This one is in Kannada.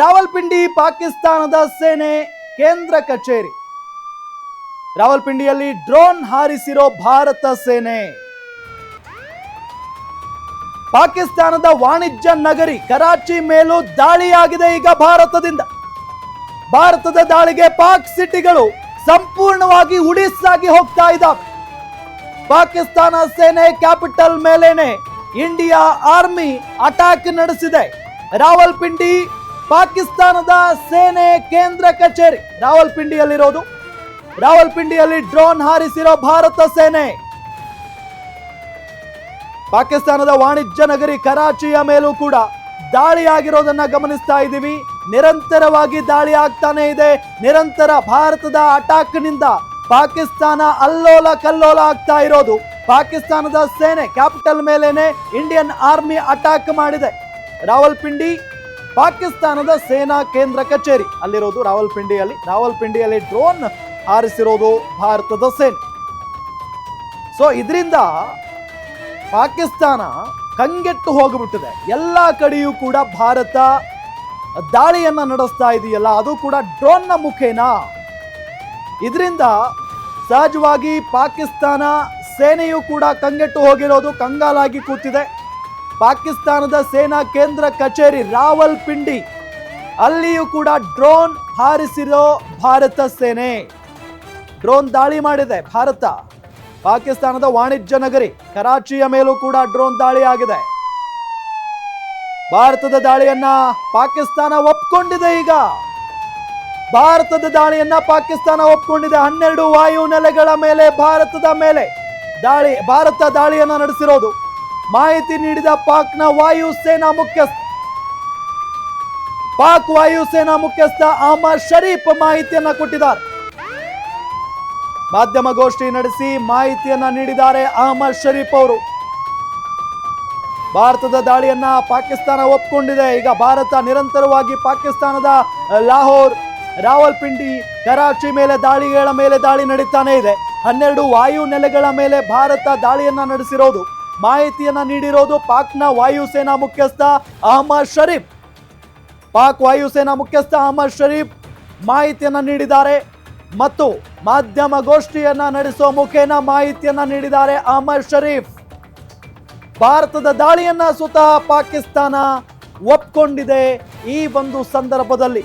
ರಾವಲ್ಪಿಂಡಿ ಪಾಕಿಸ್ತಾನದ ಸೇನೆ ಕೇಂದ್ರ ಕಚೇರಿ. ರಾವಲ್ಪಿಂಡಿಯಲ್ಲಿ ಡ್ರೋನ್ ಹಾರಿಸಿರೋ ಭಾರತ ಸೇನೆ. ಪಾಕಿಸ್ತಾನದ ವಾಣಿಜ್ಯ ನಗರಿ ಕರಾಚಿ ಮೇಲೂ ದಾಳಿಯಾಗಿದೆ ಈಗ ಭಾರತದಿಂದ. ಭಾರತದ ದಾಳಿಗೆ ಪಾಕ್ ಸಿಟಿಗಳು ಸಂಪೂರ್ಣವಾಗಿ ಉಡಿಸಾಗಿ ಹೋಗ್ತಾ ಇದ್ದಾವೆ. ಪಾಕಿಸ್ತಾನ ಸೇನೆ ಕ್ಯಾಪಿಟಲ್ ಮೇಲೇನೆ ಇಂಡಿಯಾ ಆರ್ಮಿ ಅಟ್ಯಾಕ್ ನಡೆಸಿದೆ. ರಾವಲ್ಪಿಂಡಿ ಪಾಕಿಸ್ತಾನದ ಸೇನೆ ಕೇಂದ್ರ ಕಚೇರಿ ರಾವಲ್ಪಿಂಡಿಯಲ್ಲಿರೋದು. ರಾವಲ್ಪಿಂಡಿಯಲ್ಲಿ ಡ್ರೋನ್ ಹಾರಿಸಿರೋ ಭಾರತ ಸೇನೆ. ಪಾಕಿಸ್ತಾನದ ವಾಣಿಜ್ಯ ನಗರಿ ಕರಾಚಿಯ ಮೇಲೂ ಕೂಡ ದಾಳಿ ಆಗಿರೋದನ್ನ ಗಮನಿಸ್ತಾ ಇದ್ದೀವಿ. ನಿರಂತರವಾಗಿ ದಾಳಿ ಆಗ್ತಾನೆ ಇದೆ. ನಿರಂತರ ಭಾರತದ ಅಟ್ಯಾಕ್ನಿಂದ ಪಾಕಿಸ್ತಾನ ಅಲ್ಲೋಲ ಕಲ್ಲೋಲ ಆಗ್ತಾ ಇರೋದು. ಪಾಕಿಸ್ತಾನದ ಸೇನೆ ಕ್ಯಾಪಿಟಲ್ ಮೇಲೇನೆ ಇಂಡಿಯನ್ ಆರ್ಮಿ ಅಟ್ಯಾಕ್ ಮಾಡಿದೆ. ರಾವಲ್ಪಿಂಡಿ ಪಾಕಿಸ್ತಾನದ ಸೇನಾ ಕೇಂದ್ರ ಕಚೇರಿ. ಅಲ್ಲಿರೋದು ರಾವಲ್ಪಿಂಡಿಯಲ್ಲಿ. ರಾವಲ್ಪಿಂಡಿಯಲ್ಲಿ ಡ್ರೋನ್ ಹಾರಿಸಿರೋದು ಭಾರತದ ಸೇನೆ. ಸೊ ಇದರಿಂದ ಪಾಕಿಸ್ತಾನ ಕಂಗೆಟ್ಟು ಹೋಗಿಬಿಟ್ಟಿದೆ. ಎಲ್ಲ ಕಡೆಯೂ ಕೂಡ ಭಾರತ ದಾಳಿಯನ್ನ ನಡೆಸ್ತಾ ಇದೆಯಲ್ಲ, ಅದು ಕೂಡ ಡ್ರೋನ್ನ ಮುಖೇನ? ಇದರಿಂದ ಸಹಜವಾಗಿ ಪಾಕಿಸ್ತಾನ ಸೇನೆಯು ಕೂಡ ಕಂಗೆಟ್ಟು ಹೋಗಿರೋದು ಕಂಗಾಲಾಗಿ ಕೂತಿದೆ. ಪಾಕಿಸ್ತಾನದ ಸೇನಾ ಕೇಂದ್ರ ಕಚೇರಿ ರಾವಲ್ ಪಿಂಡಿ ಅಲ್ಲಿಯೂ ಕೂಡ ಡ್ರೋನ್ ಹಾರಿಸಿರೋ ಭಾರತ ಸೇನೆ. ಡ್ರೋನ್ ದಾಳಿ ಮಾಡಿದೆ ಭಾರತ. ಪಾಕಿಸ್ತಾನದ ವಾಣಿಜ್ಯ ನಗರಿ ಕರಾಚಿಯ ಮೇಲೂ ಕೂಡ ಡ್ರೋನ್ ದಾಳಿ ಆಗಿದೆ. ಭಾರತದ ದಾಳಿಯನ್ನ ಪಾಕಿಸ್ತಾನ ಒಪ್ಕೊಂಡಿದೆ ಈಗ. ಭಾರತದ ದಾಳಿಯನ್ನ ಪಾಕಿಸ್ತಾನ ಒಪ್ಕೊಂಡಿದೆ. ಹನ್ನೆರಡು ವಾಯು ನೆಲೆಗಳ ಮೇಲೆ ಭಾರತದ ಮೇಲೆ ದಾಳಿ, ಭಾರತ ದಾಳಿಯನ್ನ ನಡೆಸಿರೋದು. ಮಾಹಿತಿ ನೀಡಿದ ಪಾಕ್ನ ವಾಯು ಸೇನಾ ಮುಖ್ಯಸ್ಥ ಪಾಕ್ ವಾಯು ಸೇನಾ ಮುಖ್ಯಸ್ಥ ಅಹಮದ್ ಶರೀಫ್ ಮಾಹಿತಿಯನ್ನ ಕೊಟ್ಟಿದ್ದಾರೆ. ಮಾಧ್ಯಮ ಗೋಷ್ಠಿ ನಡೆಸಿ ಮಾಹಿತಿಯನ್ನ ನೀಡಿದ್ದಾರೆ ಅಹಮದ್ ಶರೀಫ್ ಅವರು. ಭಾರತದ ದಾಳಿಯನ್ನ ಪಾಕಿಸ್ತಾನ ಒಪ್ಪಿಕೊಂಡಿದೆ ಈಗ ಭಾರತ ನಿರಂತರವಾಗಿ ಪಾಕಿಸ್ತಾನದ ಲಾಹೋರ್, ರಾವಲ್ಪಿಂಡಿ, ಕರಾಚಿ ಮೇಲೆ ದಾಳಿಗಳ ಮೇಲೆ ದಾಳಿ ನಡೀತಾನೆ ಇದೆ. ಹನ್ನೆರಡು ವಾಯು ನೆಲೆಗಳ ಮೇಲೆ ಭಾರತ ದಾಳಿಯನ್ನ ನಡೆಸಿರೋದು. ಮಾಹಿತಿಯನ್ನ ನೀಡಿರೋದು ಪಾಕ್ನ ವಾಯುಸೇನಾ ಮುಖ್ಯಸ್ಥ ಅಹಮದ್ ಶರೀಫ್. ಪಾಕ್ ವಾಯುಸೇನಾ ಮುಖ್ಯಸ್ಥ ಅಹಮದ್ ಶರೀಫ್ ಮಾಹಿತಿಯನ್ನ ನೀಡಿದ್ದಾರೆ ಮತ್ತು ಮಾಧ್ಯಮ ಗೋಷ್ಠಿಯನ್ನ ನಡೆಸುವ ಮುಖೇನ ಮಾಹಿತಿಯನ್ನ ನೀಡಿದ್ದಾರೆ ಅಹಮದ್ ಶರೀಫ್. ಭಾರತದ ದಾಳಿಯನ್ನ ಸ್ವತಃ ಪಾಕಿಸ್ತಾನ ಒಪ್ಕೊಂಡಿದೆ ಈ ಒಂದು ಸಂದರ್ಭದಲ್ಲಿ.